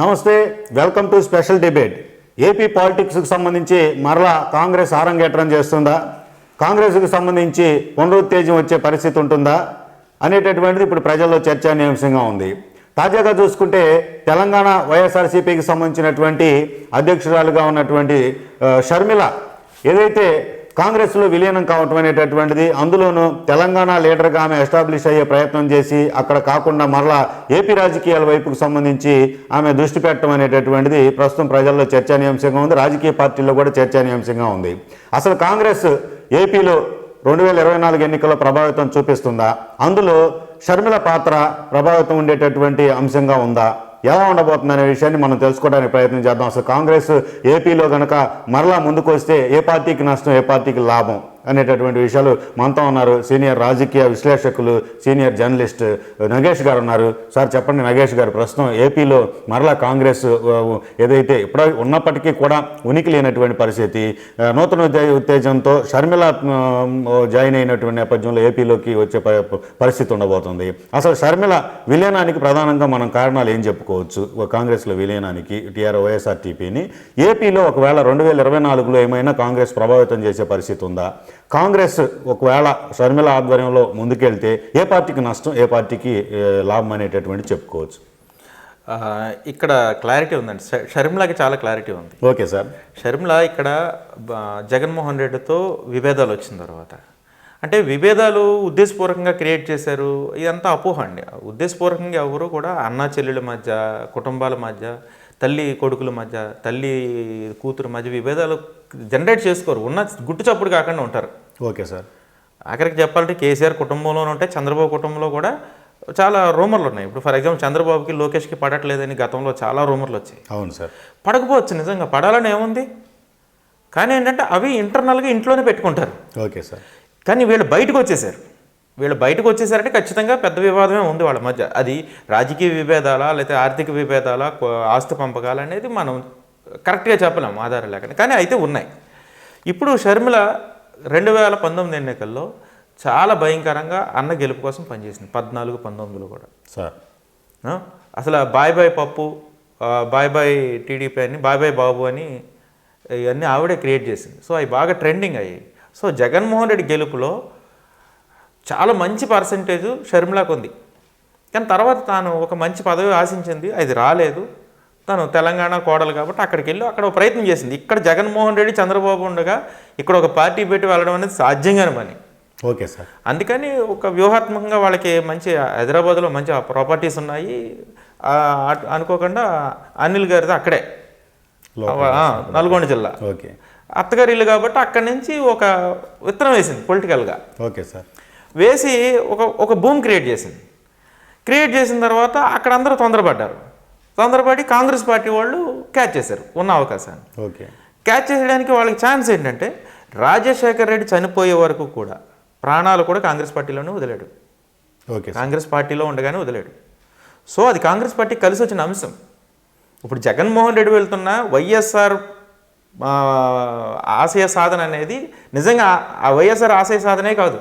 నమస్తే welcome to special debate. AP పాలిటిక్స్కి సంబంధించి మరలా కాంగ్రెస్ ఆరంగేట్రం చేస్తుందా? కాంగ్రెస్కి సంబంధించి పునరుత్తేజం వచ్చే పరిస్థితి ఉంటుందా? అనేటటువంటిది ఇప్పుడు ప్రజల్లో చర్చానీయాంశంగా ఉంది. తాజాగా చూసుకుంటే తెలంగాణ వైఎస్ఆర్సీపీకి సంబంధించినటువంటి అధ్యక్షురాలుగా ఉన్నటువంటి షర్మిల ఏదైతే కాంగ్రెస్లో విలీనం కావటం అనేటటువంటిది. అందులోనూ తెలంగాణ లీడర్గా ఆమె ఎస్టాబ్లిష్ అయ్యే ప్రయత్నం చేసి అక్కడ కాకుండా మరలా ఏపీ రాజకీయాల వైపుకు సంబంధించి ఆమె దృష్టి పెట్టడం అనేటటువంటిది ప్రస్తుతం ప్రజల్లో చర్చానీయాంశంగా ఉంది. రాజకీయ పార్టీల్లో కూడా చర్చానీయాంశంగా ఉంది. అసలు కాంగ్రెస్ ఏపీలో రెండు వేల ఇరవై నాలుగు ఎన్నికల్లో ప్రభావితం చూపిస్తుందా? అందులో షర్మిల పాత్ర ప్రభావితం ఉండేటటువంటి అంశంగా ఉందా? ఎలా ఉండబోతుంది అనే విషయాన్ని మనం తెలుసుకోవడానికి ప్రయత్నం చేద్దాం. అసలు కాంగ్రెస్ ఏపీలో కనుక మరలా ముందుకు వస్తే ఏ పార్టీకి నష్టం ఏ పార్టీకి లాభం? అనేటటువంటి విషయాలు మనతో ఉన్నారు. సీనియర్ రాజకీయ విశ్లేషకులు సీనియర్ జర్నలిస్ట్ నగేష్ గారు ఉన్నారు. సార్ చెప్పండి నగేష్ గారు ప్రస్తుతం ఏపీలో మరలా కాంగ్రెస్ ఏదైతే ఇప్పుడు ఉన్నప్పటికీ కూడా ఉనికి లేనటువంటి పరిస్థితి. నూతన ఉత్తేజంతో షర్మిల జాయిన్ అయినటువంటి నేపథ్యంలో ఏపీలోకి వచ్చే ప- పరిస్థితి ఉండబోతుంది. అసలు షర్మిల విలీనానికి ప్రధానంగా మనం కారణాలు ఏం చెప్పుకోవచ్చు? కాంగ్రెస్లో విలీనానికి టీఆర్ వైఎస్ఆర్టీపీని. ఏపీలో ఒకవేళ రెండు వేల ఇరవై నాలుగులో ఏమైనా కాంగ్రెస్ ప్రభావితం చేసే పరిస్థితి ఉందా? కాంగ్రెస్ ఒకవేళ షర్మిల ఆధ్వర్యంలో ముందుకెళ్తే ఏ పార్టీకి నష్టం ఏ పార్టీకి లాభం అనేటటువంటి చెప్పుకోవచ్చు. ఇక్కడ క్లారిటీ ఉందండి. షర్మిలాకి చాలా క్లారిటీ ఉంది. Okay sir. షర్మిల ఇక్కడ జగన్మోహన్ రెడ్డితో విభేదాలు వచ్చిన తర్వాత. అంటే విభేదాలు ఉద్దేశపూర్వకంగా క్రియేట్ చేశారు. ఇదంతా అపోహ అండి. ఉద్దేశపూర్వకంగా ఎవరు కూడా అన్నా చెల్లెల మధ్య కుటుంబాల మధ్య తల్లి కొడుకుల మధ్య తల్లి కూతురు మధ్య విభేదాలు జనరేట్ చేసుకోరు. ఉన్న గుట్టు చప్పుడు కాకుండా ఉంటారు. Okay sir. ఆఖరికి చెప్పాలంటే కేసీఆర్ కుటుంబంలోనే ఉంటాయి చంద్రబాబు కుటుంబంలో కూడా చాలా రూమర్లు ఉన్నాయి. ఇప్పుడు ఫర్ ఎగ్జాంపుల్ చంద్రబాబుకి లోకేష్కి పడట్లేదని గతంలో చాలా రూమర్లు వచ్చాయి. అవును సార్. పడకపోవచ్చు నిజంగా. పడాలని ఏముంది? కానీ ఏంటంటే అవి ఇంటర్నల్గా ఇంట్లోనే పెట్టుకుంటారు. Okay sir. కానీ వీళ్ళు బయటకు వచ్చేసారు. వీళ్ళు బయటకు వచ్చేసారంటే ఖచ్చితంగా పెద్ద వివాదమే ఉంది వాళ్ళ మధ్య. అది రాజకీయ విభేదాలా లేకపోతే ఆర్థిక విభేదాలా ఆస్తి పంపకాలు అనేది మనం కరెక్ట్గా చెప్పలేము ఆధారం లేకుండా. కానీ అయితే ఉన్నాయి. ఇప్పుడు షర్మిల రెండు వేల పంతొమ్మిది ఎన్నికల్లో చాలా భయంకరంగా అన్న గెలుపు కోసం పనిచేసింది. పద్నాలుగు పంతొమ్మిదిలో కూడా. సార్? అసలు bye bye Pappu bye bye TDP అని బాయ్ బాయ్ బాబు అని ఇవన్నీ ఆవిడే క్రియేట్ చేసింది. సో అవి బాగా ట్రెండింగ్ అయ్యాయి. సో జగన్మోహన్ రెడ్డి గెలుపులో చాలా మంచి పర్సంటేజ్ షర్మిలాకు ఉంది కానీ తర్వాత తాను ఒక మంచి పదవి ఆశించింది. అది రాలేదు. తను తెలంగాణ కోడలు కాబట్టి అక్కడికి వెళ్ళి అక్కడ ఒక ప్రయత్నం చేసింది. ఇక్కడ జగన్మోహన్ రెడ్డి చంద్రబాబు ఉండగా ఇక్కడ ఒక పార్టీ పెట్టి వెళ్ళడం అనేది సాధ్యంగానే పని. Okay sir. అందుకని ఒక వ్యూహాత్మకంగా వాళ్ళకి మంచి హైదరాబాద్లో మంచి ప్రాపర్టీస్ ఉన్నాయి. అనుకోకుండా అనిల్ గారిది అక్కడే. నల్గొండ జిల్లా. ఓకే. అత్తగారి ఇల్లు కాబట్టి అక్కడి నుంచి ఒక విత్తనం వేసింది పొలిటికల్గా. Okay sir. వేసి ఒక ఒక భూమి క్రియేట్ చేసింది. క్రియేట్ చేసిన తర్వాత అక్కడ అందరూ తొందరపడ్డారు. తొందరపడి కాంగ్రెస్ పార్టీ వాళ్ళు క్యాచ్ చేశారు ఉన్న అవకాశాన్ని. ఓకే. క్యాచ్ చేసేయడానికి వాళ్ళకి ఛాన్స్ ఏంటంటే రాజశేఖర్ రెడ్డి చనిపోయే వరకు కూడా ప్రాణాలు కూడా కాంగ్రెస్ పార్టీలోనే వదిలాడు. ఓకే. కాంగ్రెస్ పార్టీలో ఉండగానే వదిలాడు. సో అది కాంగ్రెస్ పార్టీ కలిసి వచ్చిన అంశం. ఇప్పుడు జగన్మోహన్ రెడ్డి వెళ్తున్న వైఎస్ఆర్ ఆశయ సాధన అనేది నిజంగా ఆ వైఎస్ఆర్ ఆశయ సాధనే కాదు.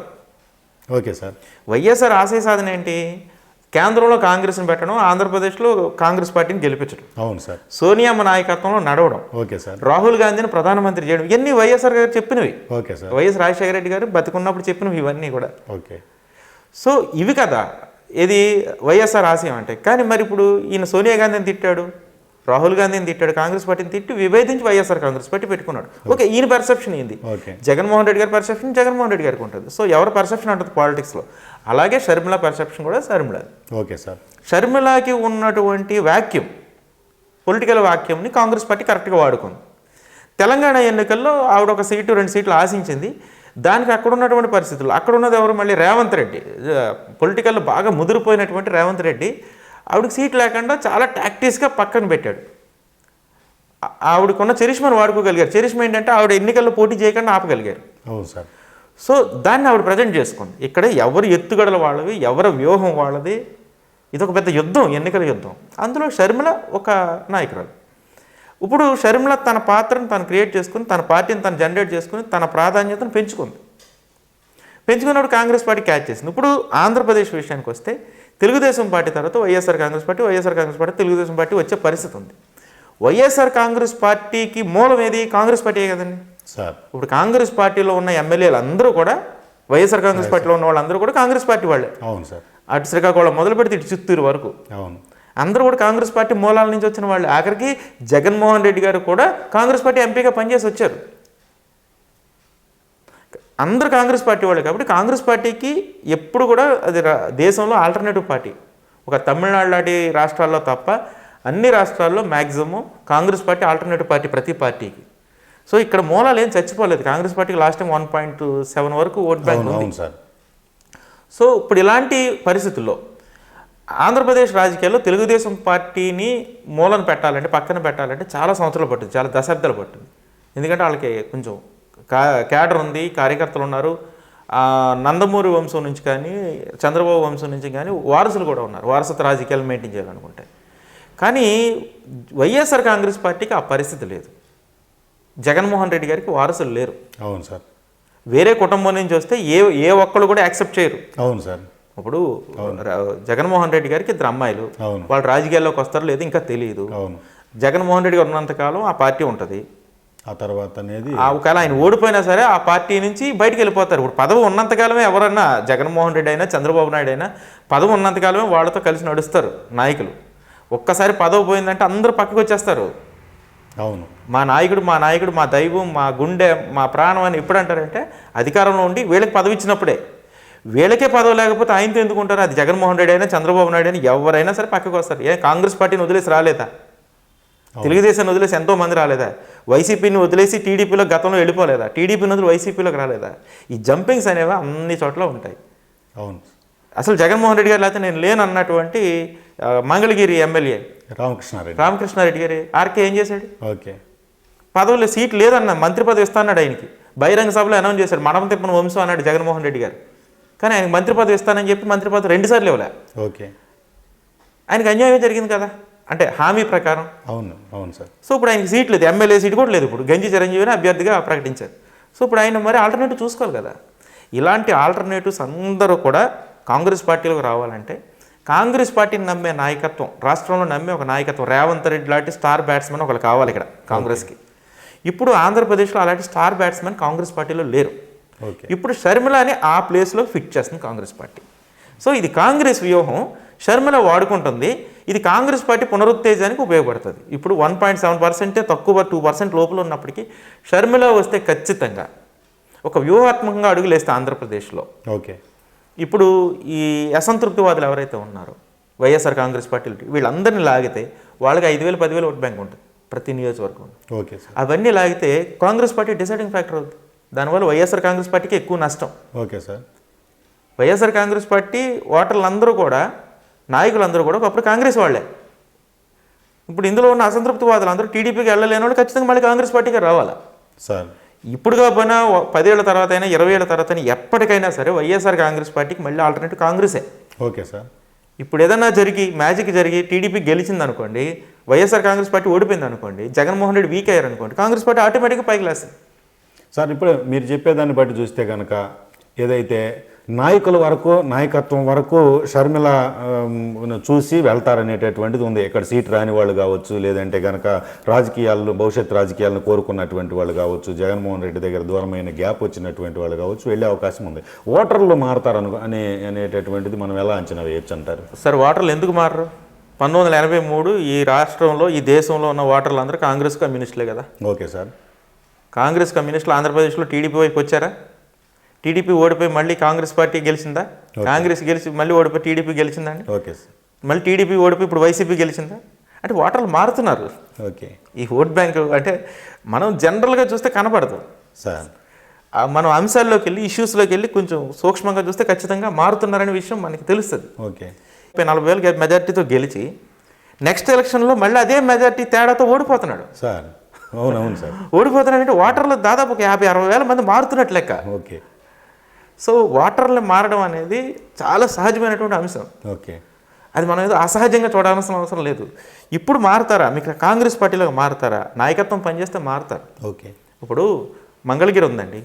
Okay sir. వైఎస్ఆర్ ఆశయ సాధన ఏంటి? కేంద్రంలో కాంగ్రెస్ని పెట్టడం ఆంధ్రప్రదేశ్లో కాంగ్రెస్ పార్టీని గెలిపించడం. అవును సార్. సోనియామ్మ నాయకత్వంలో నడవడం. Okay sir. రాహుల్ గాంధీని ప్రధానమంత్రి చేయడం. ఇవన్నీ వైఎస్ఆర్ గారు చెప్పినవి. Okay sir. YS Rajasekhara Reddy garu బతికున్నప్పుడు చెప్పినవి ఇవన్నీ కూడా. ఓకే. సో ఇవి కదా. ఇది వైఎస్ఆర్ ఆశయం అంటే. కానీ మరి ఇప్పుడు ఈయన సోనియా గాంధీని తిట్టాడు రాహుల్ గాంధీని తిట్టాడు కాంగ్రెస్ పార్టీని తిట్టి విభేదించి వైఎస్ఆర్ కాంగ్రెస్ పార్టీ పెట్టుకున్నాడు. ఓకే. ఈయన పర్సెప్షన్ ఏంది? జగన్మోహన్ రెడ్డి గారి పర్సెప్షన్ జగన్మోహన్ రెడ్డి గారికి ఉంటుంది. సో ఎవరి పర్సెప్షన్ ఉంటుంది పాలిటిక్స్లో అలాగే షర్మిల పర్సెప్షన్ కూడా షర్మిల ఓకే సార్. షర్మిలకి ఉన్నటువంటి వాక్యూమ్ పొలిటికల్ వాక్యంని కాంగ్రెస్ పార్టీ కరెక్ట్గా వాడుకుంది. తెలంగాణ ఎన్నికల్లో ఆవిడ ఒక సీటు రెండు సీట్లు ఆశించింది. దానికి అక్కడ ఉన్నటువంటి పరిస్థితులు అక్కడ ఉన్నది ఎవరు? మళ్ళీ రేవంత్ రెడ్డి. పొలిటికల్లో బాగా ముదిరిపోయినటువంటి రేవంత్ రెడ్డి ఆవిడకి సీట్ లేకుండా చాలా టాక్టీస్గా పక్కన పెట్టాడు. ఆవిడకున్న చరిష్మను వాడుకోగలిగారు. చరిష్మ ఏంటంటే ఆవిడ ఎన్నికల్లో పోటీ చేయకుండా ఆపగలిగారు. అవును సార్. సో దాన్ని ఆవిడ ప్రజెంట్ చేసుకుంది. ఇక్కడ ఎవరు ఎత్తుగడల వాళ్ళవి ఎవరి వ్యూహం వాళ్ళది ఇది ఒక పెద్ద యుద్ధం ఎన్నికల యుద్ధం. అందులో షర్మిల ఒక నాయకురాలు. ఇప్పుడు షర్మిల తన పాత్రను తను క్రియేట్ చేసుకుని తన పార్టీని తను జనరేట్ చేసుకుని తన ప్రాధాన్యతను పెంచుకుంది. పెంచుకున్నప్పుడు కాంగ్రెస్ పార్టీ క్యాచ్ చేసింది. ఇప్పుడు ఆంధ్రప్రదేశ్ విషయానికి వస్తే తెలుగుదేశం పార్టీ తర్వాత YSR Congress party YSR Congress party Telugu Desam party వచ్చే పరిస్థితి ఉంది. వైఎస్ఆర్ కాంగ్రెస్ పార్టీకి మూలం ఏది? కాంగ్రెస్ పార్టీయే కదండి. సార్. ఇప్పుడు కాంగ్రెస్ పార్టీలో ఉన్న ఎమ్మెల్యేలు అందరూ కూడా వైఎస్ఆర్ కాంగ్రెస్ పార్టీలో ఉన్న వాళ్ళందరూ కూడా కాంగ్రెస్ పార్టీ వాళ్ళే. అవును సార్. అటు శ్రీకాకుళం మొదలు పెడితే ఇటు చిత్తూరు వరకు. అవును. అందరూ కూడా కాంగ్రెస్ పార్టీ మూలాల నుంచి వచ్చిన వాళ్ళు. ఆఖరికి జగన్మోహన్ రెడ్డి గారు కూడా కాంగ్రెస్ పార్టీ ఎంపీగా పనిచేసి వచ్చారు. అందరూ కాంగ్రెస్ పార్టీ వాళ్ళే కాబట్టి కాంగ్రెస్ పార్టీకి ఎప్పుడు కూడా అది రా- దేశంలో ఆల్టర్నేటివ్ పార్టీ. ఒక తమిళనాడు లాంటి రాష్ట్రాల్లో తప్ప అన్ని రాష్ట్రాల్లో maximum Congress party alternative party ప్రతి పార్టీకి. సో ఇక్కడ మూలాలు ఏం చచ్చిపోలేదు. కాంగ్రెస్ పార్టీకి last time one point seven వరకు ఓట్ బ్యాంక్ ఉంది. సార్. సో ఇప్పుడు ఇలాంటి పరిస్థితుల్లో ఆంధ్రప్రదేశ్ రాజకీయాల్లో తెలుగుదేశం పార్టీని మూలను పెట్టాలంటే పక్కన పెట్టాలంటే చాలా సంవత్సరాలు పట్టింది చాలా దశాబ్దాలు పట్టింది. ఎందుకంటే వాళ్ళకి కొంచెం కా క్యాడర్ ఉంది కార్యకర్తలు ఉన్నారు. నందమూరి వంశం నుంచి కానీ చంద్రబాబు వంశం నుంచి కానీ వారసులు కూడా ఉన్నారు. వారసత్వ రాజకీయాలు మెయింటైన్ చేయాలనుకుంటే. కానీ వైఎస్ఆర్ కాంగ్రెస్ పార్టీకి ఆ పరిస్థితి లేదు. జగన్మోహన్ రెడ్డి గారికి వారసులు లేరు. అవును సార్. వేరే కుటుంబం నుంచి వస్తే ఏ ఏ ఒక్కళ్ళు కూడా యాక్సెప్ట్ చేయరు. అవును సార్. ఇప్పుడు జగన్మోహన్ రెడ్డి గారికి ఇద్దరు అమ్మాయిలు. అవును. వాళ్ళు రాజకీయాల్లోకి వస్తారో లేదు ఇంకా తెలియదు అవును. జగన్మోహన్ రెడ్డి గారు ఉన్నంతకాలం ఆ పార్టీ ఉంటుంది. ఆ తర్వాత అనేది ఒకవేళ ఆయన ఓడిపోయినా సరే ఆ పార్టీ నుంచి బయటికి వెళ్ళిపోతారు. ఇప్పుడు పదవి ఉన్నంతకాలమే ఎవరన్నా జగన్మోహన్ రెడ్డి అయినా చంద్రబాబు నాయుడు అయినా పదవి ఉన్నంతకాలమే వాళ్ళతో కలిసి నడుస్తారు నాయకులు. ఒక్కసారి పదవి పోయిందంటే అందరూ పక్కకు వచ్చేస్తారు. అవును. మా నాయకుడు మా నాయకుడు మా దైవం మా గుండె మా ప్రాణం అని ఎప్పుడు అంటారంటే అధికారంలో ఉండి వీళ్ళకి పదవి ఇచ్చినప్పుడే. వీళ్ళకే పదవి లేకపోతే ఆయనతో ఎందుకు ఉంటారు? అది జగన్మోహన్ రెడ్డి అయినా చంద్రబాబు నాయుడు అయినా ఎవరైనా సరే పక్కకు వస్తారు. ఏ కాంగ్రెస్ పార్టీని వదిలేసి రాలేదా? తెలుగుదేశాన్ని వదిలేసి ఎంతో మంది రాలేదా? వైసీపీని వదిలేసి టీడీపీలో గతంలో వెళ్ళిపోలేదా? టీడీపీని వదిలి వైసీపీలోకి రాలేదా? ఈ జంపింగ్స్ అనేవి అన్ని చోట్ల ఉంటాయి. అవును. అసలు జగన్మోహన్ రెడ్డి గారు లేకపోతే నేను లేను అన్నటువంటి ఆ, మంగళగిరి ఎమ్మెల్యే రామకృష్ణారెడ్డి. రామకృష్ణారెడ్డి గారు? ఆర్కే ఏం చేశాడు? ఓకే. పదవులు సీట్ లేదన్న మంత్రి పదవి ఇస్తాన్నాడు ఆయనకి. బహిరంగ సభలో అనౌన్స్ చేశాడు. మడమ తిప్పని వంశం అన్నాడు జగన్మోహన్ రెడ్డి గారు. కానీ ఆయనకి మంత్రి పదవి ఇస్తానని చెప్పి మంత్రి పదవి రెండుసార్లు ఇవ్వలే. ఓకే. ఆయనకి అన్యాయం జరిగింది కదా? అంటే హామీ ప్రకారం. అవును అవును సార్. సో ఇప్పుడు ఆయనకి సీట్ లేదు. ఎమ్మెల్యే సీట్ కూడా లేదు ఇప్పుడు. గంజి చిరంజీవిని అభ్యర్థిగా ప్రకటించారు. సో ఇప్పుడు ఆయన మరి ఆల్టర్నేటివ్ చూసుకోవాలి కదా. ఇలాంటి ఆల్టర్నేటివ్స్ అందరూ కూడా కాంగ్రెస్ పార్టీలోకి రావాలంటే కాంగ్రెస్ పార్టీని నమ్మే నాయకత్వం రాష్ట్రంలో నమ్మే ఒక నాయకత్వం రేవంత్ రెడ్డి లాంటి స్టార్ బ్యాట్స్మెన్ ఒకరు కావాలి ఇక్కడ కాంగ్రెస్కి. ఇప్పుడు ఆంధ్రప్రదేశ్లో అలాంటి స్టార్ బ్యాట్స్మెన్ కాంగ్రెస్ పార్టీలో లేరు. ఓకే. ఇప్పుడు షర్మిలని ఆ ప్లేస్లో ఫిట్ చేస్తుంది కాంగ్రెస్ పార్టీ. సో ఇది కాంగ్రెస్ వ్యూహం షర్మిల వాడుకుంటుంది ఇది కాంగ్రెస్ పార్టీ పునరుత్తేజానికి ఉపయోగపడుతుంది. ఇప్పుడు వన్ పాయింట్ సెవెన్ పర్సెంటే తక్కువ టూ పర్సెంట్ లోపల ఉన్నప్పటికీ షర్మిల వస్తే ఖచ్చితంగా ఒక వ్యూహాత్మకంగా అడుగులేస్తే ఆంధ్రప్రదేశ్లో. ఓకే. ఇప్పుడు ఈ అసంతృప్తివాదులు ఎవరైతే ఉన్నారో వైఎస్ఆర్ కాంగ్రెస్ పార్టీలు వీళ్ళందరినీ లాగితే వాళ్ళకి ఐదు వేలు పదివేలు ఓట్ బ్యాంక్ ఉంటుంది ప్రతి నియోజకవర్గం ఓకే సార్. అవన్నీ లాగితే కాంగ్రెస్ పార్టీ డిసైడింగ్ ఫ్యాక్టర్ అవుతుంది దానివల్ల వైఎస్ఆర్ కాంగ్రెస్ పార్టీకి ఎక్కువ నష్టం. Okay sir. YSR Congress party ఓటర్లందరూ కూడా నాయకులందరూ కూడా ఒకప్పుడు కాంగ్రెస్ వాళ్ళే. ఇప్పుడు ఇందులో ఉన్న అసంతృప్తివాదులు అందరూ టీడీపీకి వెళ్ళలేని వాళ్ళు ఖచ్చితంగా మళ్ళీ కాంగ్రెస్ పార్టీకి రావాలా. సార్. ఇప్పుడు కాకపోయినా పదేళ్ళ తర్వాత అయినా ఇరవై ఏళ్ళ తర్వాత అయినా ఎప్పటికైనా సరే వైఎస్ఆర్ కాంగ్రెస్ పార్టీకి మళ్ళీ ఆల్టర్నేటివ్ కాంగ్రెసే. Okay sir. ఇప్పుడు ఏదైనా జరిగి మ్యాజిక్ జరిగి టీడీపీ గెలిచింది అనుకోండి వైఎస్ఆర్ కాంగ్రెస్ పార్టీ ఓడిపోయింది అనుకోండి జగన్మోహన్ రెడ్డి వీక్ అయ్యారు అనుకోండి కాంగ్రెస్ పార్టీ ఆటోమేటిక్గా పైకి లేస్తుంది. సార్ ఇప్పుడు మీరు చెప్పేదాన్ని బట్టి చూస్తే కనుక ఏదైతే నాయకుల వరకు నాయకత్వం వరకు షర్మిల చూసి వెళ్తారనేటటువంటిది ఉంది. ఇక్కడ సీట్ రాని వాళ్ళు కావచ్చు లేదంటే కనుక రాజకీయాల్లో భవిష్యత్ రాజకీయాలను కోరుకున్నటువంటి వాళ్ళు కావచ్చు జగన్మోహన్ రెడ్డి దగ్గర దూరమైన గ్యాప్ వచ్చినటువంటి వాళ్ళు కావచ్చు వెళ్ళే అవకాశం ఉంది. ఓటర్లు మారతారను అనే అనేటటువంటిది మనం ఎలా అంచనా వేయొచ్చు అంటారు? సార్ ఓటర్లు ఎందుకు మారరు? పంతొమ్మిది వందల ఎనభై మూడు ఈ రాష్ట్రంలో ఈ దేశంలో ఉన్న ఓటర్లు అందరూ కాంగ్రెస్ కమ్యూనిస్టులే కదా. Okay sir. కాంగ్రెస్ కమ్యూనిస్టులు ఆంధ్రప్రదేశ్లో టీడీపీ వైపు వచ్చారా? టీడీపీ ఓడిపోయి మళ్ళీ కాంగ్రెస్ పార్టీ గెలిచిందా? కాంగ్రెస్ గెలిచి మళ్ళీ ఓడిపోయి టీడీపీ గెలిచిందండి ఓకే సార్. మళ్ళీ టీడీపీ ఓడిపోయి ఇప్పుడు వైసీపీ గెలిచిందా? అంటే ఓటర్లు మారుతున్నారు. ఓకే. ఈ ఓట్ బ్యాంక్ అంటే మనం జనరల్గా చూస్తే కనపడదు సార్. మనం అంశాల్లోకి వెళ్ళి ఇష్యూస్లోకి వెళ్ళి కొంచెం సూక్ష్మంగా చూస్తే ఖచ్చితంగా మారుతున్నారనే విషయం మనకి తెలుస్తుంది. ఓకే. ముప్పై నలభై వేలు మెజార్టీతో గెలిచి నెక్స్ట్ ఎలక్షన్లో మళ్ళీ అదే మెజార్టీ తేడాతో ఓడిపోతున్నాడు. సార్. అవునవును సార్. ఓడిపోతున్నాడంటే ఓటర్లు దాదాపు ఒక యాభై అరవై వేల మంది మారుతున్నట్లు లెక్క. ఓకే. సో ఓటర్లు మారడం అనేది చాలా సహజమైనటువంటి అంశం. ఓకే. అది మనం ఏదో అసహజంగా చూడాల్సిన అవసరం లేదు. ఇప్పుడు మారుతారా? మీకు కాంగ్రెస్ పార్టీలో మారుతారా? నాయకత్వం పనిచేస్తే మారుతారు. ఓకే. ఇప్పుడు మంగళగిరి ఉందండి.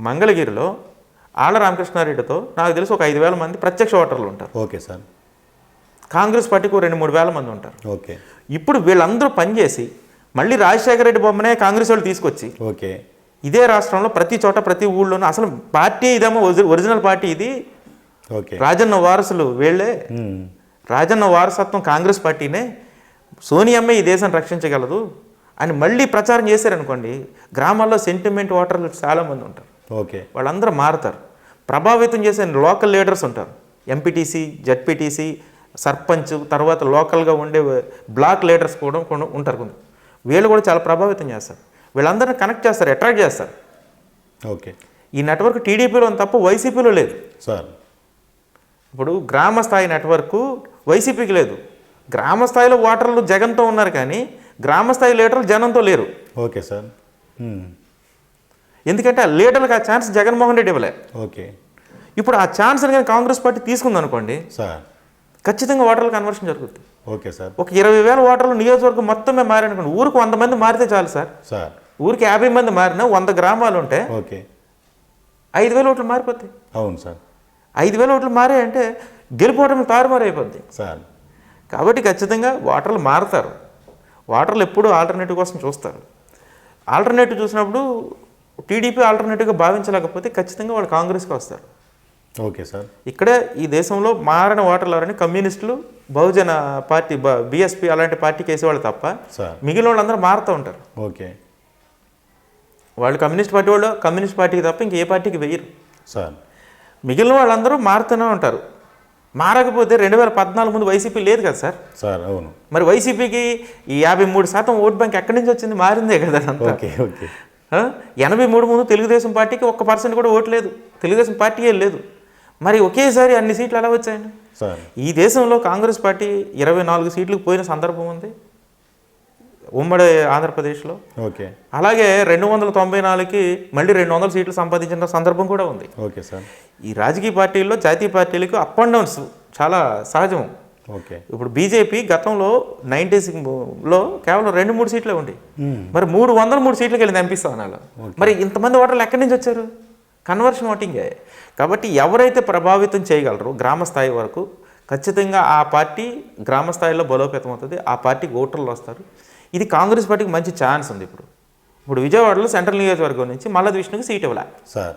మంగళగిరిలో ఆళ్ళ రామకృష్ణారెడ్డితో నాకు తెలిసి ఒక ఐదు వేల మంది ప్రత్యక్ష ఓటర్లు ఉంటారు. Okay sir. కాంగ్రెస్ పార్టీకి రెండు మూడు వేల మంది ఉంటారు. ఓకే. ఇప్పుడు వీళ్ళందరూ పనిచేసి మళ్ళీ రాజశేఖర రెడ్డి బొమ్మనే కాంగ్రెస్ వాళ్ళు తీసుకొచ్చి ఓకే. ఇదే రాష్ట్రంలో ప్రతి చోట ప్రతి ఊళ్ళోనూ అసలు పార్టీ ఇదేమో ఒరి- ఒరిజినల్ పార్టీ ఇది. ఓకే. రాజన్న వారసులు వీళ్ళే. రాజన్న వారసత్వం కాంగ్రెస్ పార్టీనే. సోనియమ్మే ఈ దేశాన్ని రక్షించగలదు అని మళ్ళీ ప్రచారం చేశారనుకోండి గ్రామాల్లో సెంటిమెంట్ ఓటర్లు చాలామంది ఉంటారు. ఓకే. వాళ్ళందరూ మారుతారు. ప్రభావితం చేసే లోకల్ లీడర్స్ ఉంటారు. ఎంపీటీసీ జడ్పీటీసీ సర్పంచ్ తర్వాత లోకల్గా ఉండే బ్లాక్ లీడర్స్ కూడా ఉంటారు కొంత వీళ్ళు కూడా చాలా ప్రభావితం చేస్తారు. వీళ్ళందరినీ కనెక్ట్ చేస్తారు అట్రాక్ట్ చేస్తారు. ఓకే. ఈ నెట్వర్క్ టీడీపీలో తప్ప వైసీపీలో లేదు. సార్. ఇప్పుడు గ్రామ స్థాయి నెట్వర్క్ వైసీపీకి లేదు. గ్రామ స్థాయిలో ఓటర్లు జగన్తో ఉన్నారు కానీ గ్రామ స్థాయి లీడర్లు జనంతో లేరు. Okay sir. ఎందుకంటే ఆ లీడర్లకు ఆ ఛాన్స్ జగన్మోహన్ రెడ్డి ఇవ్వలే. ఓకే. ఇప్పుడు ఆ ఛాన్స్ కానీ కాంగ్రెస్ పార్టీ తీసుకుంది అనుకోండి సార్. ఖచ్చితంగా ఓటర్ల కన్వర్షన్ జరుగుతుంది ఓకే సార్. ఒక ఇరవై వేల ఓటర్లు నియోజకవర్గం మొత్తమే మారనుకోండి ఊరికి వంద మంది మారితే చాలు సార్. సార్. ఊరికి యాభై మంది మారినా వంద గ్రామాలు ఉంటే ఓకే. ఐదు వేల ఓట్లు మారిపోతాయి. అవును సార్. ఐదు వేల ఓట్లు మారాయంటే గెలిపోవడం తారుమారు అయిపోద్ది సార్. కాబట్టి ఖచ్చితంగా ఓటర్లు మారుతారు. ఓటర్లు ఎప్పుడూ ఆల్టర్నేటివ్ కోసం చూస్తారు. ఆల్టర్నేటివ్ చూసినప్పుడు టీడీపీ ఆల్టర్నేటివ్గా భావించలేకపోతే ఖచ్చితంగా వాళ్ళు కాంగ్రెస్కి వస్తారు. Okay sir. ఇక్కడే ఈ దేశంలో మారిన ఓటర్లు ఎవరని కమ్యూనిస్టులు బహుజన పార్టీ బీఎస్పీ అలాంటి పార్టీకి వేసేవాళ్ళు తప్ప మిగిలిన వాళ్ళందరూ మారుతూ ఉంటారు. ఓకే. వాళ్ళు కమ్యూనిస్ట్ పార్టీ వాళ్ళు కమ్యూనిస్ట్ పార్టీకి తప్ప ఇంక ఏ పార్టీకి వెయ్యరు సార్. మిగిలిన వాళ్ళందరూ మారుతూనే ఉంటారు. మారకపోతే రెండు వేల పద్నాలుగు ముందు వైసీపీ లేదు కదా సార్? సార్ అవును. మరి వైసీపీకి ఈ యాభై మూడు శాతం ఓట్ బ్యాంక్ ఎక్కడి నుంచి వచ్చింది? మారిందే కదా ఓకే ఓకే? ఎనభై మూడు ముందు తెలుగుదేశం పార్టీకి ఒక్క పర్సెంట్ కూడా ఓటు లేదు. తెలుగుదేశం పార్టీయే లేదు. మరి ఒకేసారి అన్ని సీట్లు ఎలా వచ్చాయండి? సార్. ఈ దేశంలో కాంగ్రెస్ పార్టీ ఇరవై నాలుగు సీట్లకు పోయిన సందర్భం ఉంది. ఉమ్మడి ఆంధ్రప్రదేశ్లో. ఓకే. అలాగే రెండు వందల తొంభై నాలుగుకి మళ్ళీ రెండు వందల సీట్లు సంపాదించిన సందర్భం కూడా ఉంది. Okay sir. ఈ రాజకీయ పార్టీల్లో జాతీయ పార్టీలకు అప్ అండ్ డౌన్స్ చాలా సహజం. ఓకే. ఇప్పుడు బీజేపీ గతంలో నైంటీస్లో కేవలం రెండు మూడు సీట్లే ఉండి. మరి మూడు వందల మూడు సీట్లకి వెళ్ళి పంపిస్తాం అనాలి మరి ఇంతమంది ఓటర్లు ఎక్కడి నుంచి వచ్చారు? కన్వర్షన్ ఓటింగే. కాబట్టి ఎవరైతే ప్రభావితం చేయగలరో గ్రామ స్థాయి వరకు ఖచ్చితంగా ఆ పార్టీ గ్రామ స్థాయిలో బలోపేతం అవుతుంది ఆ పార్టీకి ఓటర్లు వస్తారు. ఇది కాంగ్రెస్ పార్టీకి మంచి ఛాన్స్ ఉంది ఇప్పుడు. ఇప్పుడు విజయవాడలో సెంట్రల్ నియోజకవర్గం నుంచి మల్లది విష్ణుకి సీట్ ఇవ్వలే. సార్.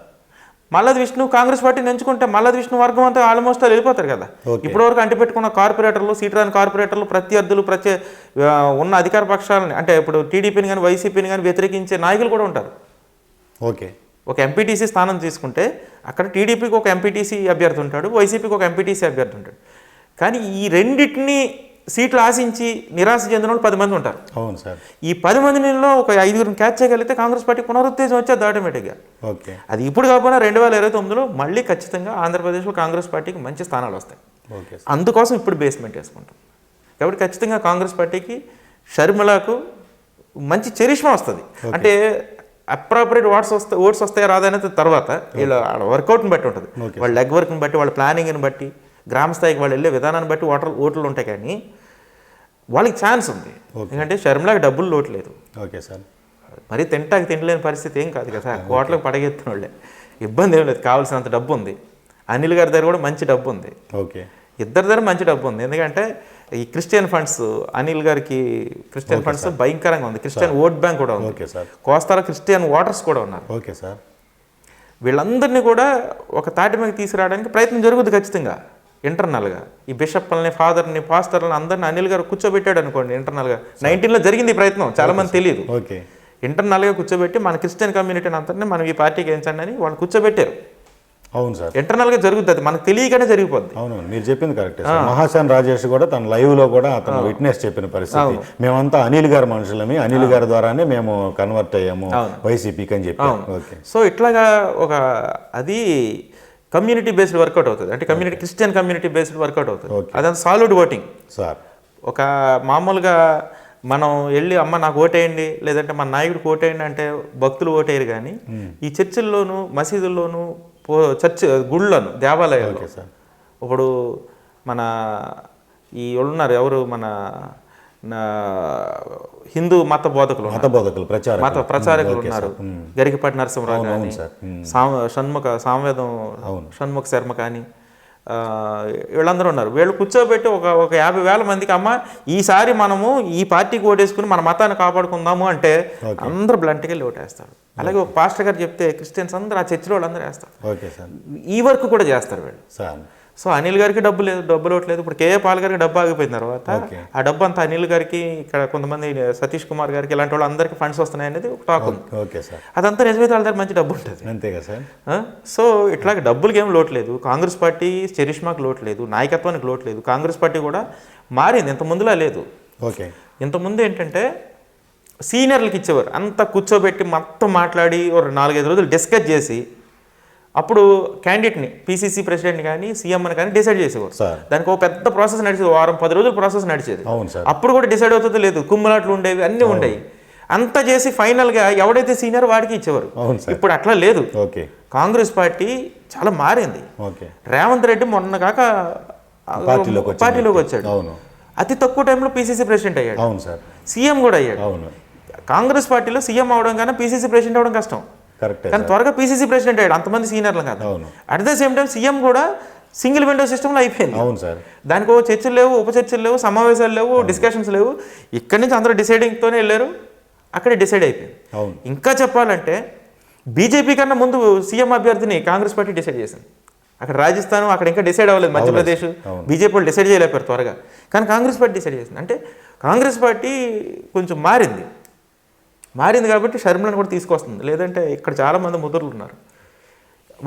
మల్లది విష్ణు కాంగ్రెస్ పార్టీని ఎంచుకుంటే మల్లది విష్ణు వర్గం అంతా ఆల్మోస్ట్ వాళ్ళు వెళ్ళిపోతారు కదా. ఇప్పటివరకు అంటిపెట్టుకున్న కార్పొరేటర్లు సీట్రాని కార్పొరేటర్లు ప్రత్యర్థులు ప్రత్యే ఉన్న అధికార పక్షాలని అంటే ఇప్పుడు టీడీపీని కానీ వైసీపీని కానీ వ్యతిరేకించే నాయకులు కూడా ఉంటారు. ఓకే. ఒక ఎంపీటీసీ స్థానం తీసుకుంటే అక్కడ టీడీపీకి ఒక ఎంపీటీసీ అభ్యర్థి ఉంటాడు వైసీపీకి ఒక ఎంపీటీసీ అభ్యర్థి ఉంటాడు. కానీ ఈ రెండింటిని సీట్లు ఆశించి నిరాశ చెందిన వాళ్ళు పది మంది ఉంటారు. అవును సార్. ఈ పది మందిలో ఒక ఐదుగురిని క్యాచ్ చేయగలిగితే కాంగ్రెస్ పార్టీ పునరుత్తేజం వచ్చేది ఆటోమేటిక్గా ఓకే. అది ఇప్పుడు కాకపోయినా రెండు వేల ఇరవై తొమ్మిదిలో మళ్ళీ ఖచ్చితంగా ఆంధ్రప్రదేశ్లో కాంగ్రెస్ పార్టీకి మంచి స్థానాలు వస్తాయి. అందుకోసం ఇప్పుడు బేస్మెంట్ వేసుకుంటాం. కాబట్టి ఖచ్చితంగా కాంగ్రెస్ పార్టీకి షర్మిలకు మంచి చరిష్మా వస్తుంది. అంటే అప్రాపరేట్ ఓట్స్ వస్తే ఓట్స్ వస్తాయా రాదనేది తర్వాత వీళ్ళ వర్కౌట్ని బట్టి ఉంటుంది. వాళ్ళ లెగ్ వర్క్ని బట్టి వాళ్ళ ప్లానింగ్ని బట్టి గ్రామ స్థాయికి వాళ్ళు వెళ్ళే విధానాన్ని బట్టి ఓటర్ ఓట్లు ఉంటాయి కానీ వాళ్ళకి ఛాన్స్ ఉంది. ఎందుకంటే షర్మిలాకి డబ్బులు లోటు లేదు. ఓకే సార్ మరి తింటాకి తినలేని పరిస్థితి ఏం కాదు కదా. కోట్లకు పడగెత్తిన వాళ్ళే ఇబ్బంది ఏం లేదు. కావాల్సినంత డబ్బు ఉంది అనిల్ గారి దగ్గర కూడా మంచి డబ్బు ఉంది ఓకే ఇద్దరి దగ్గర మంచి డబ్బు ఉంది ఎందుకంటే ఈ క్రిస్టియన్ ఫండ్స్ అనిల్ గారికి క్రిస్టియన్ ఫండ్స్ భయంకరంగా ఉంది. క్రిస్టియన్ ఓట్ బ్యాంక్ కూడా ఉంది. Okay sir. కోస్తాలో క్రిస్టియన్ ఓటర్స్ కూడా ఉన్నారు. Okay sir. వీళ్ళందరినీ కూడా ఒక తాటి మీద తీసుకురావడానికి ప్రయత్నం జరుగుతుంది ఖచ్చితంగా ఇంటర్నల్గా. ఈ బిషప్లని ఫాదర్ని పాస్టర్లని అందరిని అనిల్ గారు కూర్చోబెట్టాడు అనుకోండి ఇంటర్నల్గా. నైన్టీన్లో జరిగింది ఈ ప్రయత్నం చాలా మంది తెలియదు ఓకే. ఇంటర్నల్గా కూర్చోబెట్టి మన క్రిస్టియన్ కమ్యూనిటీని అంతటిని మనం ఈ పార్టీకి ఎంచండి అని వాళ్ళు కూర్చోబెట్టారు. అవును సార్. ఇంటర్నల్గా జరుగుతుంది. మనకు తెలియకనే జరిగిపోద్ది. అవును మీరు చెప్పింది కరెక్టే సార్. మహాశాన్ రాజేష్ కూడా తన లైవ్లో కూడా అతను విట్నెస్ చెప్పిన పరిస్థితి. మేమంతా అనిల్ గారి మనుషులమి. అనిల్ గారి ద్వారానే మేము కన్వర్ట్ అయ్యాము వైసీపీకి అని చెప్పి. ఓకే. సో ఇట్లాగా ఒక అది కమ్యూనిటీ బేస్డ్ వర్కౌట్ అవుతుంది. అంటే community Christian community based work out అవుతుంది. అదంతా సాలిడ్ ఓటింగ్ సార్. ఒక మామూలుగా మనం వెళ్ళి అమ్మ నాకు ఓటేయండి లేదంటే మన నాయకుడికి ఓటేయండి అంటే భక్తులు ఓటేయరు కానీ ఈ చర్చిల్లోనూ మసీదుల్లోనూ చర్చ్ గుళ్ళను సార్. ఇప్పుడు మన ఈ ఉన్నారు ఎవరు? మన హిందూ మత బోధకులు. మత బోధకులు ప్రచారం మత ప్రచారకులు ఉన్నారు. గరికపాటి నరసింహరావు కానీ షణ్ముఖ సామవేదం షణ్ముఖ శర్మ కానీ వీళ్ళందరూ ఉన్నారు. వీళ్ళు కూర్చోబెట్టి ఒక ఒక యాభై వేల మందికి అమ్మ ఈసారి మనము ఈ పార్టీకి ఓటేసుకుని మన మతాన్ని కాపాడుకుందాము అంటే అందరూ బ్లంట్కి వెళ్ళి ఓటేస్తారు. అలాగే ఒక పాస్టర్ గారు చెప్తే క్రిస్టియన్స్ అందరూ ఆ చర్చిలో వాళ్ళందరూ వేస్తారు. ఈ వర్క్ కూడా చేస్తారు వీళ్ళు. సార్ సో అనిల్ గారికి డబ్బు లేదు డబ్బు ఇవ్వట్లేదు. ఇప్పుడు కేఏ పాల్ గారికి డబ్బు ఆగిపోయిన తర్వాత. ఆ డబ్బు అంతా అనిల్ గారికి ఇక్కడ కొంతమంది సతీష్ కుమార్ గారికి ఇలాంటి వాళ్ళు అందరికీ ఫండ్స్ వస్తున్నాయి అనేది ఒక టాక్ ఉంది. Okay sir. అదంతా నిజమైతే వాళ్ళ దగ్గర మంచి డబ్బు ఉంటుంది. అంతేగా సార్? ఆ? సో ఇట్లాగ డబ్బులకి ఏం లోటు లేదు. కాంగ్రెస్ పార్టీ చరిష్మాకి లోటు లేదు. నాయకత్వానికి లోటు లేదు. కాంగ్రెస్ పార్టీ కూడా మారింది. ఇంత ముందులా లేదు. ఓకే. ఇంతకుముందు ఏంటంటే సీనియర్లకు ఇచ్చేవారు. అంతా కూర్చోబెట్టి మొత్తం మాట్లాడి ఒక నాలుగైదు రోజులు డిస్కస్ చేసి అప్పుడు క్యాండిడేట్ని పీసీసీ ప్రెసిడెంట్ కానీ సీఎంని కానీ డిసైడ్ చేసేవారు. దానికి ఒక పెద్ద ప్రాసెస్ నడిచేది వారం పది రోజులు ప్రాసెస్ నడిచేది. అవును సార్. అప్పుడు కూడా డిసైడ్ అవుతుందో లేదు కుమ్ములాట్లు ఉండేవి అన్నీ ఉండేవి అంతా చేసి ఫైనల్గా ఎవడైతే సీనియర్ వాడికి ఇచ్చేవారు? అవును సార్. ఇప్పుడు అట్లా లేదు. ఓకే. కాంగ్రెస్ పార్టీ చాలా మారింది. ఓకే. రేవంత్ రెడ్డి మొన్న కాక పార్టీలోకి వచ్చాడు. అతి తక్కువ టైంలో పీసీసీ ప్రెసిడెంట్ అయ్యాడు. అవును సార్. సీఎం కూడా అయ్యాడు. అవును. కాంగ్రెస్ పార్టీలో సీఎం అవడం కన్నా పీసీసీ ప్రెసిడెంట్ అవడం కష్టం. కరెక్టే కానీ త్వరగా పీసీసీ ప్రెసిడెంట్ అయ్యాడు. అంతమంది సీనియర్లు కాదు. అవును. At the same time CM కూడా సింగిల్ విండో సిస్టంలో అయిపోయింది. అవును సార్. దానికి చర్చలు లేవు ఉప చర్చలు లేవు సమావేశాలు లేవు డిస్కషన్స్ లేవు. ఇక్కడి నుంచి అందరూ డిసైడింగ్తోనే వెళ్ళారు. అక్కడే డిసైడ్ అయిపోయింది. అవును. ఇంకా చెప్పాలంటే బీజేపీ కన్నా ముందు సీఎం అభ్యర్థిని కాంగ్రెస్ పార్టీ డిసైడ్ చేసింది. అక్కడ రాజస్థాన్ అక్కడ ఇంకా డిసైడ్ అవ్వలేదు మధ్యప్రదేశ్. బీజేపీ వాళ్ళు డిసైడ్ చేయలేపారు త్వరగా. కానీ కాంగ్రెస్ పార్టీ డిసైడ్ చేసింది. అంటే కాంగ్రెస్ పార్టీ కొంచెం మారింది. మారింది కాబట్టి షర్మిలను కూడా తీసుకొస్తుంది. లేదంటే ఇక్కడ చాలామంది ముదురులు ఉన్నారు.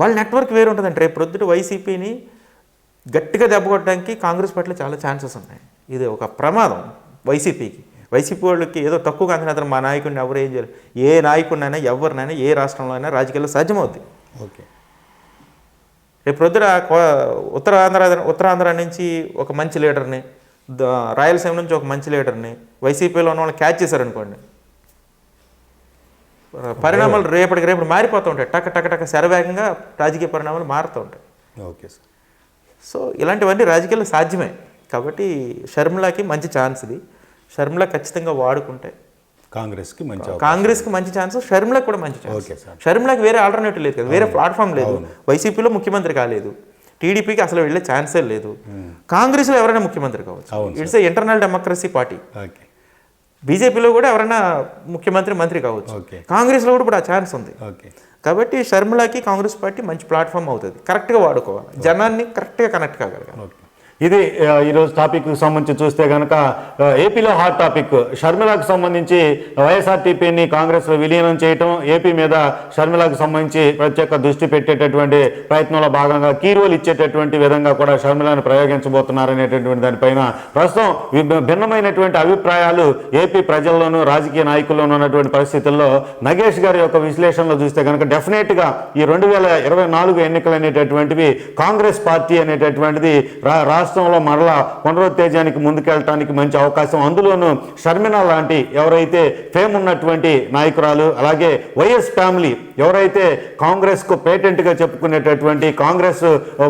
వాళ్ళ నెట్వర్క్ వేరు ఉంటుందంటే రేపు ప్రొద్దుట వైసీపీని గట్టిగా దెబ్బ కొట్టడానికి కాంగ్రెస్ పార్టీలో చాలా ఛాన్సెస్ ఉన్నాయి. ఇది ఒక ప్రమాదం వైసీపీకి. వైసీపీ వాళ్ళకి ఏదో తక్కువ అంచనా మా నాయకుడిని ఎవరు ఏం చేయరు ఏ నాయకుడినైనా ఎవరినైనా ఏ రాష్ట్రంలో అయినా రాజకీయాల్లో సాధ్యమవుద్ది ఓకే. రేపు ప్రొద్దున ఉత్తరాంధ్ర ఉత్తరాంధ్ర నుంచి ఒక మంచి లీడర్ని రాయలసీమ నుంచి ఒక మంచి లీడర్ని వైసీపీలో ఉన్న వాళ్ళు క్యాచ్ చేశారనుకోండి. పరిణామాలు రేపటికి రేపటి మారిపోతూ ఉంటాయి. టక టక టక శరవేగంగా రాజకీయ పరిణామాలు మారుతూ ఉంటాయి. Okay sir. సో ఇలాంటివన్నీ రాజకీయాల్లో సాధ్యమే. కాబట్టి షర్మిలాకి మంచి ఛాన్స్ ఇది. షర్మిల ఖచ్చితంగా వాడుకుంటే కాంగ్రెస్కి మంచి. కాంగ్రెస్కి మంచి ఛాన్స్ షర్మిలకు కూడా మంచి ఛాన్స్ ఓకే సార్. షర్మిలాకి వేరే ఆల్టర్నేటివ్ లేదు కదా వేరే ప్లాట్ఫామ్ లేదు. వైసీపీలో ముఖ్యమంత్రి కాలేదు. టీడీపీకి అసలు వెళ్ళే ఛాన్సే లేదు. కాంగ్రెస్లో ఎవరైనా ముఖ్యమంత్రి కావచ్చు. ఇట్స్ ఇంటర్నల్ డెమోక్రసీ పార్టీ బీజేపీలో కూడా ఎవరైనా ముఖ్యమంత్రి మంత్రి కావచ్చు. కాంగ్రెస్లో కూడా ఇప్పుడు ఆ ఛాన్స్ ఉంది. ఓకే. కాబట్టి షర్మిలాకి కాంగ్రెస్ పార్టీ మంచి ప్లాట్ఫామ్ అవుతుంది. కరెక్ట్గా వాడుకోవాలి. జనాన్ని కరెక్ట్గా కనెక్ట్ కాగలగాలి. ఇది ఈరోజు టాపిక్ సంబంధించి చూస్తే కనుక ఏపీలో హాట్ టాపిక్. షర్మిలాకు సంబంధించి వైఎస్ఆర్టీపీని కాంగ్రెస్లో విలీనం చేయటం ఏపీ మీద షర్మిలాకు సంబంధించి ప్రత్యేక దృష్టి పెట్టేటటువంటి ప్రయత్నంలో భాగంగా కీరోలు ఇచ్చేటటువంటి విధంగా కూడా షర్మిలాను ప్రయోగించబోతున్నారనేటటువంటి దానిపైన ప్రస్తుతం భిన్నమైనటువంటి అభిప్రాయాలు ఏపీ ప్రజల్లోనూ రాజకీయ నాయకుల్లోనూ ఉన్నటువంటి పరిస్థితుల్లో నగేష్ గారి యొక్క విశ్లేషణలో చూస్తే కనుక డెఫినెట్గా ఈ రెండు వేల ఇరవై నాలుగు ఎన్నికలు అనేటటువంటివి కాంగ్రెస్ పార్టీ అనేటటువంటిది రా రాష్ట్రంలో మరలా పునరుత్తేజానికి ముందుకెళ్ళటానికి మంచి అవకాశం. అందులోనూ షర్మిన లాంటి ఎవరైతే ఫేమ్ ఉన్నటువంటి నాయకురాలు అలాగే వైఎస్ ఫ్యామిలీ ఎవరైతే కాంగ్రెస్కు పేటెంట్గా చెప్పుకునేటటువంటి కాంగ్రెస్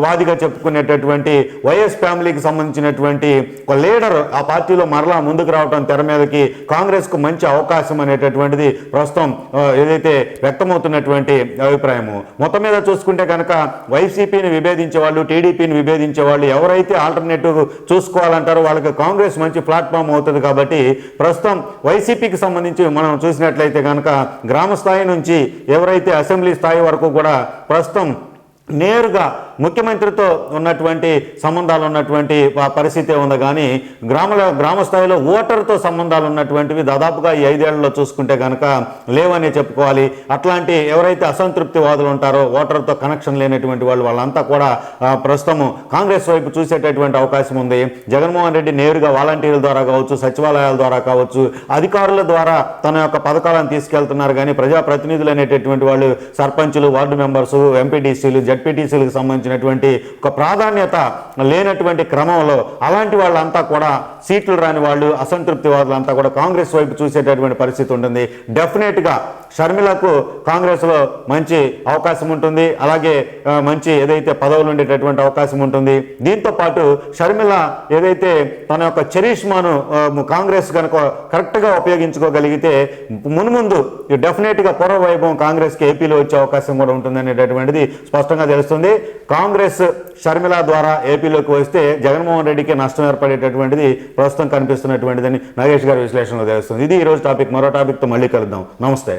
వాదిగా చెప్పుకునేటటువంటి వైఎస్ ఫ్యామిలీకి సంబంధించినటువంటి ఒక లీడర్ ఆ పార్టీలో మరలా ముందుకు రావడం తెర మీదకి కాంగ్రెస్కు మంచి అవకాశం అనేటటువంటిది ప్రస్తుతం ఏదైతే వ్యక్తమవుతున్నటువంటి అభిప్రాయము. మొత్తం మీద చూసుకుంటే కనుక వైసీపీని విభేదించే వాళ్ళు టీడీపీని విభేదించే వాళ్ళు ఎవరైతే ఆల్టర్నేటివ్ చూసుకోవాలంటారు. వాళ్ళకి కాంగ్రెస్ మంచి ప్లాట్ఫామ్ అవుతుంది కాబట్టి ప్రస్తుతం వైసీపీకి సంబంధించి మనం చూసినట్లయితే కనుక గ్రామ స్థాయి నుంచి ఎవరైతే అసెంబ్లీ స్థాయి వరకు కూడా ప్రస్తుతం నేరుగా ముఖ్యమంత్రితో ఉన్నటువంటి సంబంధాలు ఉన్నటువంటి పరిస్థితి ఉంది కానీ గ్రామాల గ్రామ స్థాయిలో ఓటర్తో సంబంధాలు ఉన్నటువంటివి దాదాపుగా ఈ ఐదేళ్ళలో చూసుకుంటే కనుక లేవనే చెప్పుకోవాలి. అట్లాంటి ఎవరైతే అసంతృప్తి వాదులు ఉంటారో ఓటర్తో కనెక్షన్ లేనటువంటి వాళ్ళు వాళ్ళంతా కూడా ప్రస్తుతము కాంగ్రెస్ వైపు చూసేటటువంటి అవకాశం ఉంది. జగన్మోహన్ రెడ్డి నేరుగా వాలంటీర్ల ద్వారా కావచ్చు సచివాలయాల ద్వారా కావచ్చు అధికారుల ద్వారా తన యొక్క పథకాలను తీసుకెళ్తున్నారు. కానీ ప్రజాప్రతినిధులు అనేటటువంటి వాళ్ళు సర్పంచులు వార్డు మెంబర్స్ ఎంపీటీసీలు జడ్పీటీసీలకు సంబంధించినటువంటి ఒక ప్రాధాన్యత లేనటువంటి క్రమంలో అలాంటి వాళ్ళంతా కూడా సీట్లు రాని వాళ్ళు అసంతృప్తి వాదులంతా కూడా కాంగ్రెస్ వైపు చూసేటటువంటి పరిస్థితి ఉంటుంది. డెఫినెట్గా షర్మిలకు కాంగ్రెస్లో మంచి అవకాశం ఉంటుంది. అలాగే మంచి ఏదైతే పదవులు ఉండేటటువంటి అవకాశం ఉంటుంది. దీంతో పాటు షర్మిల ఏదైతే తన యొక్క చరిష్మాను కాంగ్రెస్ కనుక కరెక్ట్గా ఉపయోగించుకోగలిగితే మున్ముందు డెఫినెట్గా పూర్వ వైభవం కాంగ్రెస్కి ఏపీలో వచ్చే అవకాశం కూడా ఉంటుంది అనేటటువంటిది స్పష్టంగా తెలుస్తుంది. కాంగ్రెస్ షర్మిల ద్వారా ఏపీలోకి వస్తే జగన్మోహన్ రెడ్డికి నష్టం ఏర్పడేటటువంటిది ప్రస్తుతం కనిపిస్తున్నటువంటిదని నాగేష్ గారి విశ్లేషణలో తెలుస్తుంది. ఇది ఈరోజు టాపిక్. మరో టాపిక్తో మళ్ళీ కలుద్దాం. నమస్తే.